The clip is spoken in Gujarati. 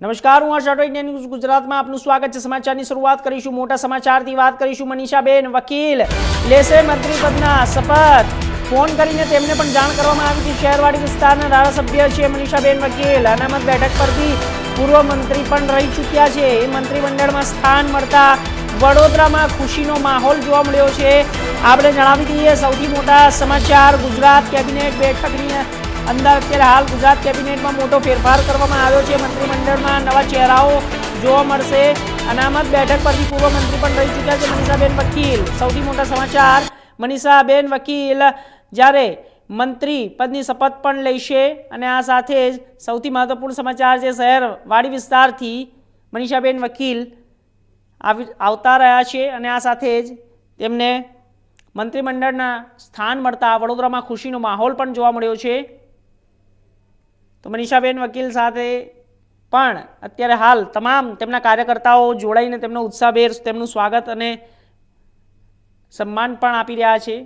નમસ્કાર, હું આશા ઇન્ડિયન ન્યૂઝ ગુજરાતમાં આપનું સ્વાગત છે. સમાચારની શરૂઆત કરીશું, મોટા સમાચારથી વાત કરીશું મનીષાબેન, વકીલ લેશે મંત્રી પદના શપથ. ફોન કરીને તેમને પણ જાણ કરવામાં આવી કે શહેરવાડી વિસ્તારના ધારાસભ્ય છે મનીષાબેન, વકીલ. અનામત બેઠક પરથી પૂર્વ મંત્રી પણ રહી ચૂક્યા છે. એ મંત્રીમંડળમાં સ્થાન મળતા વડોદરામાં ખુશીનો માહોલ જોવા મળ્યો છે. આપણે જણાવી દઈએ, સૌથી મોટા સમાચાર ગુજરાત કેબિનેટ બેઠકની અંદર અત્યારે હાલ ગુજરાત કેબિનેટમાં મોટો ફેરફાર કરવામાં આવ્યો છે. મંત્રીમંડળમાં નવા ચહેરાઓ જોવા મળશે. અનામત બેઠક પરથી પૂર્વ મંત્રી પણ રહી ચૂક્યા છે મનીષાબેન વકીલ. સૌથી મોટા સમાચાર, મનીષાબેન વકીલ જ્યારે મંત્રી પદની શપથ પણ લેશે અને આ સાથે જ સૌથી મહત્વપૂર્ણ સમાચાર છે શહેર વાડી વિસ્તારથી મનીષાબેન વકીલ આવી આવતા રહ્યા છે અને આ સાથે જ તેમને મંત્રીમંડળના સ્થાન મળતા વડોદરામાં ખુશીનો માહોલ પણ જોવા મળ્યો છે. તો મનીષાબેન વકીલ સાથે પણ અત્યારે હાલ તમામ તેમના કાર્યકર્તાઓ જોડાઈને તેમનો ઉત્સાહભેર તેમનું સ્વાગત અને સન્માન પણ આપી રહ્યા છે.